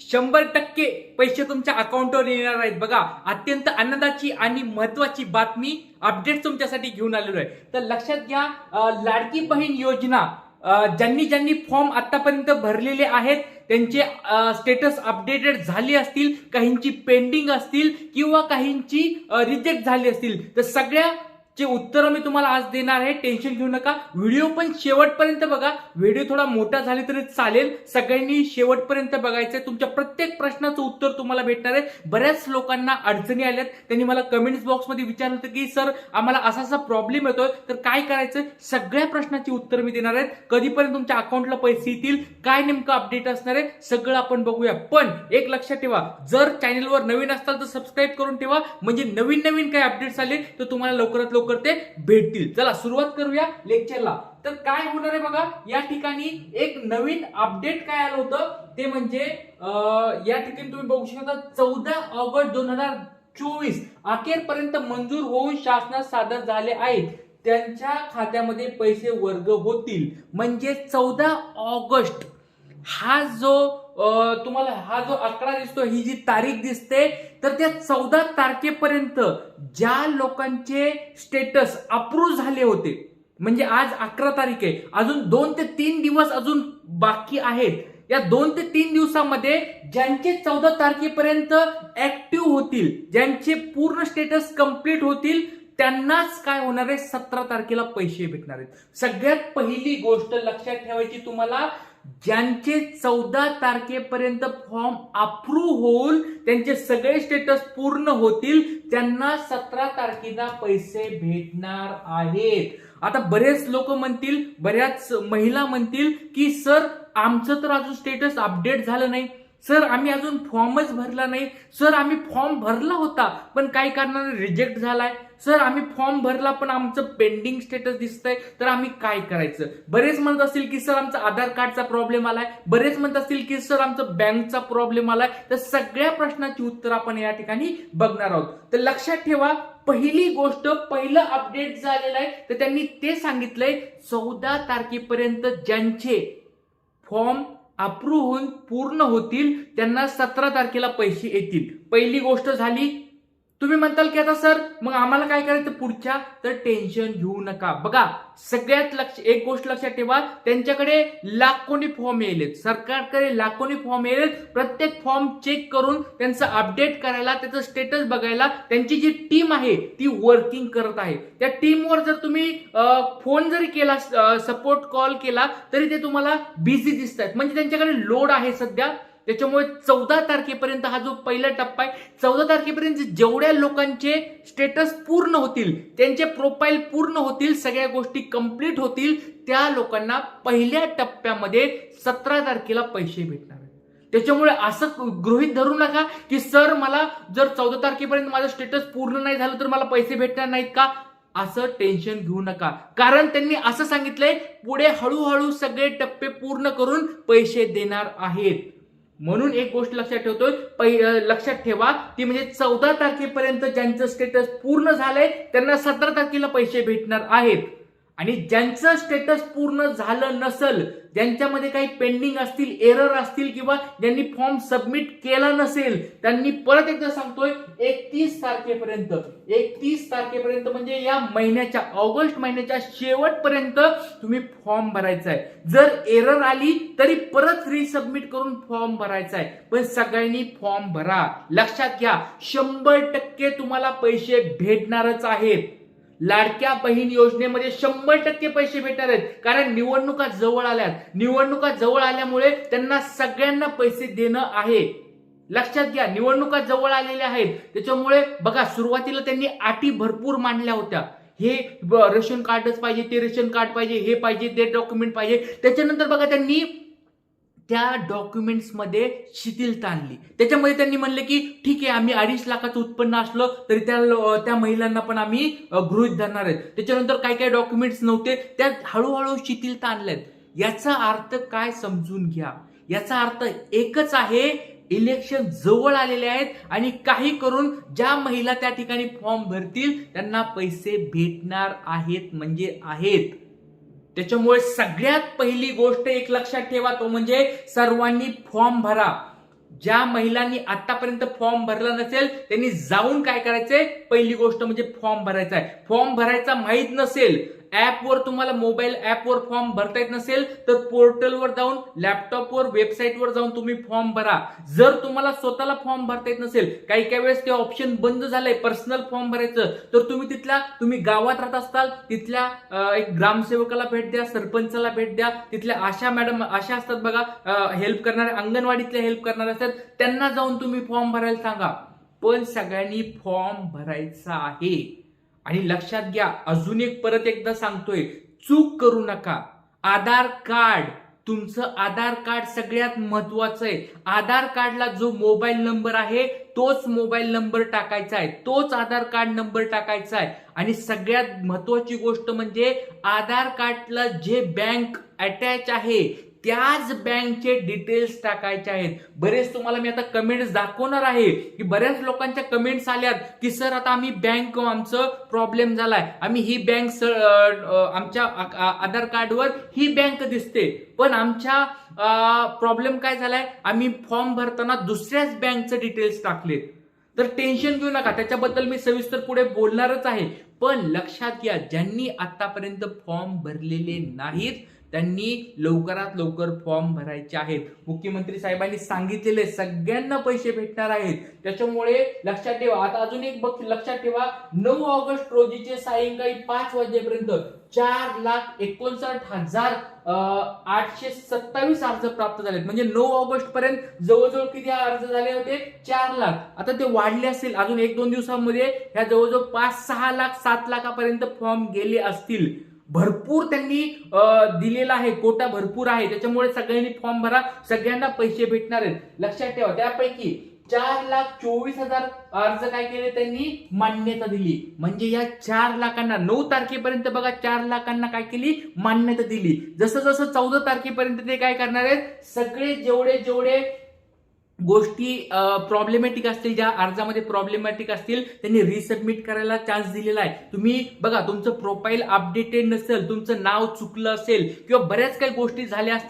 शंभर टक्के पैसे तुमच्या अकाउंटवर येणार आहेत. बघा अत्यंत आनंदाची आणि महत्वाची बातमी अपडेट तुमच्यासाठी घेऊन आलेलो आहे. तर लक्षात घ्या लाडकी बहीण योजना ज्यांनी ज्यांनी फॉर्म आतापर्यंत भरलेले आहेत त्यांचे स्टेटस अपडेटेड झाले असतील काहींची पेंडिंग असतील किंवा काहींची रिजेक्ट झाली असतील. तर सगळ्या चे उत्तर मी तुम्हाला आज देणार आहे टेन्शन घेऊ नका. व्हिडिओ पण शेवटपर्यंत बघा. व्हिडिओ थोडा मोठा झाले तरी चालेल. सगळ्यांनी शेवटपर्यंत बघायचं तुमच्या प्रत्येक प्रश्नाचं उत्तर तुम्हाला भेटणार आहे. बऱ्याच लोकांना अडचणी आल्यात. त्यांनी मला कमेंट्स बॉक्समध्ये विचारलं होतं की सर आम्हाला असा असा प्रॉब्लेम येतोय. तर काय करायचं सगळ्या प्रश्नाची उत्तर मी देणार आहेत कधीपर्यंत तुमच्या अकाउंटला पैसे येतील? काय नेमकं अपडेट असणार आहे? सगळं आपण बघूया. पण एक लक्षात ठेवा. जर चॅनलवर नवीन असताल तर सबस्क्राईब करून ठेवा. म्हणजे नवीन नवीन काय अपडेट्स आले तर तुम्हाला लवकरात लवकर ते भेटतील. चला सुरुवात करूया लेक्चरला तर काय होणार आहे बघा या ठिकाणी एक नवीन अपडेट काय आलं होतं? ते म्हणजे या ठिकाणी तुम्ही बघू शकता चौदा ऑगस्ट दोन हजार चोवीस अखेरपर्यंत मंजूर होऊन शासनात सादर झाले आहेत. त्यांच्या खात्यामध्ये पैसे वर्ग होतील. म्हणजे चौदा ऑगस्ट हा जो तुम्हाला हा जो आकडा दिसतो ही जी तारीख दिसते तर त्या चौदा तारखेपर्यंत ज्या लोकांचे स्टेटस अप्रूव्ह झाले होते म्हणजे आज अकरा तारीख आहे अजून दोन ते तीन दिवस अजून बाकी आहेत या दोन ते तीन दिवसामध्ये ज्यांचे चौदा तारखेपर्यंत ऍक्टिव्ह होतील ज्यांचे पूर्ण स्टेटस कंप्लीट होतील त्यांनाच काय होणार आहे? सतरा तारखेला पैसे भेटणार आहेत. सगळ्यात पहिली गोष्ट लक्षात ठेवायची तुम्हाला ज्यांचे चौदा तारखेपर्यंत फॉर्म अप्रूव्ह होऊन त्यांचे सगळे स्टेटस पूर्ण होतील त्यांना सतरा तारखेला पैसे भेटणार आहेत. आता बरेच लोक म्हणतील बऱ्याच महिला म्हणतील की सर आमचं तर अजून स्टेटस अपडेट झालं नाही. सर आम्ही अजून फॉर्मच भरला नाही. सर आम्ही फॉर्म भरला होता पण काही कारणाने रिजेक्ट झालाय. सर आम्ही फॉर्म भरला पण आमचं पेंडिंग स्टेटस दिसतंय. तर आम्ही काय करायचं? बरेच म्हणत असतील की सर आमचा आधार कार्डचा प्रॉब्लेम आलाय. बरेच म्हणत असतील की सर आमचं बँकचा प्रॉब्लेम आलाय. तर सगळ्या प्रश्नाची उत्तर आपण या ठिकाणी बघणार आहोत. तर लक्षात ठेवा पहिली गोष्ट पहिलं अपडेट झालेलं आहे. तर त्यांनी ते सांगितलंय चौदा तारखेपर्यंत ज्यांचे फॉर्म अप्रूव्ह होऊन पूर्ण होतील त्यांना सतरा तारखेला पैसे येतील. पहिली गोष्ट झाली तुम्ही म्हणताल की आता सर मग आम्हाला काय करायचं पुढच्या? तर टेन्शन घेऊ नका. बघा सगळ्यात लक्ष एक गोष्ट लक्षात ठेवा त्यांच्याकडे लाखोनी फॉर्म येलेत सरकारकडे लाखोनी फॉर्म येलेत प्रत्येक फॉर्म चेक करून त्यांचं अपडेट करायला त्याचं स्टेटस बघायला त्यांची जी टीम आहे ती वर्किंग करत आहे. त्या टीमवर जर तुम्ही फोन जरी केला सपोर्ट कॉल केला तरी ते तुम्हाला बिझी दिसत आहेत म्हणजे त्यांच्याकडे लोड आहे सध्या. त्याच्यामुळे चौदा तारखेपर्यंत हा जो पहिला टप्पा आहे चौदा तारखेपर्यंत जेवढ्या लोकांचे स्टेटस पूर्ण होतील त्यांचे प्रोफाईल पूर्ण होतील सगळ्या गोष्टी कंप्लीट होतील त्या लोकांना पहिल्या टप्प्यामध्ये सतरा तारखेला पैसे भेटणार त्याच्यामुळे असं गृहित धरू नका की सर मला जर चौदा तारखेपर्यंत माझं स्टेटस पूर्ण नाही झालं तर मला पैसे भेटणार नाहीत का? असं टेन्शन घेऊ नका. कारण त्यांनी असं सांगितलंय पुढे हळूहळू सगळे टप्पे पूर्ण करून पैसे देणार आहेत. म्हणून एक गोष्ट लक्षात ठेवतोय पहि- लक्षात ठेवा ती म्हणजे चौदा तारखेपर्यंत ज्यांचं स्टेटस पूर्ण झालंय त्यांना सतरा तारखेला पैसे भेटणार आहेत. आणि ज्यांचं स्टेटस पूर्ण झालं नसल ज्यांच्यामध्ये काही पेंडिंग असतील एरर असतील किंवा ज्यांनी फॉर्म सबमिट केला नसेल त्यांनी परत एकदा सांगतोय एकतीस तारखेपर्यंत. एकतीस तारखेपर्यंत म्हणजे या महिन्याच्या ऑगस्ट महिन्याच्या शेवटपर्यंत तुम्ही फॉर्म भरायचा आहे जर एरर आली तरी परत रिसबमिट करून फॉर्म भरायचा आहे पण सगळ्यांनी फॉर्म भरा. लक्षात घ्या शंभर टक्के तुम्हाला पैसे भेटणारच आहेत. लाडक्या बहीण योजनेमध्ये शंभर टक्के पैसे भेटणार आहेत. कारण निवडणुका जवळ आल्यात. निवडणुका जवळ आल्यामुळे त्यांना सगळ्यांना पैसे देणं आहे. लक्षात घ्या निवडणुका जवळ आलेल्या आहेत. त्याच्यामुळे बघा सुरुवातीला त्यांनी अटी भरपूर मांडल्या होत्या. हे ब- रेशन कार्डच पाहिजे ते रेशन कार्ड पाहिजे हे पाहिजे ते डॉक्युमेंट पाहिजे. त्याच्यानंतर बघा त्यांनी त्या डॉक्युमेंट्समध्ये शिथिलता आणली त्याच्यामध्ये त्यांनी म्हणले की ठीक आहे आम्ही अडीच लाखाचं उत्पन्न असलं तरी त्या त्या महिलांना पण आम्ही गृहित गृहीत धरणार आहेत. त्याच्यानंतर काय काय डॉक्युमेंट्स नव्हते त्यात हळूहळू शिथिलता आणल्यात याचा अर्थ काय समजून घ्या? याचा अर्थ एकच आहे इलेक्शन जवळ आलेले आहेत आणि काही करून ज्या महिला त्या ठिकाणी फॉर्म भरतील त्यांना पैसे भेटणार आहेत म्हणजे आहेत. त्याच्यामुळे सगळ्यात पहिली गोष्ट एक लक्षात ठेवा तो म्हणजे सर्वांनी फॉर्म भरा. ज्या महिलांनी आतापर्यंत फॉर्म भरला नसेल त्यांनी जाऊन काय करायचंय? पहिली गोष्ट म्हणजे फॉर्म भरायचा आहे. फॉर्म भरायचा माहीत नसेल ऍपवर तुम्हाला मोबाईल ऍपवर फॉर्म भरता येत नसेल तर पोर्टलवर जाऊन लॅपटॉपवर वेबसाईटवर जाऊन तुम्ही फॉर्म भरा. जर तुम्हाला स्वतःला फॉर्म भरता येत नसेल काही काही वेळेस ते ऑप्शन बंद झालंय पर्सनल फॉर्म भरायचं तर तुम्ही तिथल्या तुम्ही गावात राहत असताल तिथल्या एक ग्रामसेवकाला भेट द्या सरपंचाला भेट द्या तिथल्या आशा मॅडम आशा असतात बघा हेल्प करणाऱ्या अंगणवाडीतल्या हेल्प करणाऱ्या असतात त्यांना जाऊन तुम्ही फॉर्म भरायला सांगा. पण सगळ्यांनी फॉर्म भरायचा आहे. आणि लक्षात घ्या अजून एक परत एकदा सांगतोय चूक करू नका. आधार कार्ड तुमचं आधार कार्ड सगळ्यात महत्वाचं आहे. आधार कार्डला जो मोबाईल नंबर आहे तोच मोबाईल नंबर टाकायचा आहे. तोच आधार कार्ड नंबर टाकायचा आहे. आणि सगळ्यात महत्वाची गोष्ट म्हणजे आधार कार्डला जे बँक अटॅच आहे त्याच बँकचे डिटेल्स टाकायचे आहेत. बरेच तुम्हाला मी आता कमेंट्स दाखवणार आहे की बऱ्याच लोकांच्या कमेंट्स आल्यात की सर आता आम्ही बँक आमचं प्रॉब्लेम झालाय. आम्ही ही बँक आमच्या आधार कार्डवर ही बँक दिसते. पण आमच्या प्रॉब्लेम काय झालाय? आम्ही फॉर्म भरताना दुसऱ्याच बँकचं डिटेल्स टाकलेत. तर टेन्शन घेऊ नका. त्याच्याबद्दल मी सविस्तर पुढे बोलणारच आहे. पण लक्षात घ्या ज्यांनी आतापर्यंत फॉर्म भरलेले नाहीत त्यांनी लवकरात लवकर फॉर्म भरायचे आहेत. मुख्यमंत्री साहेबांनी सांगितलेले सगळ्यांना पैसे भेटणार आहेत. त्याच्यामुळे लक्षात ठेवा आता अजून एक बघ लक्षात ठेवा नऊ ऑगस्ट रोजीचे सायंकाळी पाच वाजेपर्यंत चार लाख एकोणसाठ हजार आठशे सत्तावीस अर्ज प्राप्त झालेत. म्हणजे नऊ ऑगस्ट पर्यंत जवळजवळ किती अर्ज झाले होते? चार लाख. आता ते वाढले असतील अजून एक दोन दिवसांमध्ये ह्या जवळजवळ पाच सहा लाख सात लाखापर्यंत फॉर्म गेले असतील. भरपूर त्यांनी दिलेला आहे. कोटा भरपूर आहे. त्याच्यामुळे सगळ्यांनी फॉर्म भरा. सगळ्यांना पैसे भेटणार आहेत. लक्षात ठेवा. त्यापैकी चार लाख चोवीस हजार अर्ज काय केले त्यांनी? मान्यता दिली. म्हणजे या चार लाखांना नऊ तारखेपर्यंत बघा चार लाखांना काय केली? मान्यता दिली. जसं जसं चौदा तारखेपर्यंत ते काय करणार आहेत? सगळे जेवढे जेवढे गोष्टी प्रॉब्लेमॅटिक असतील ज्या अर्जामध्ये प्रॉब्लेमॅटिक असतील त्यांनी रिसबमिट करायला चान्स दिलेला आहे. तुम्ही बघा तुमचं प्रोफाईल अपडेटेड नसेल तुमचं नाव चुकलं असेल किंवा बऱ्याच काही गोष्टी झाल्या असतील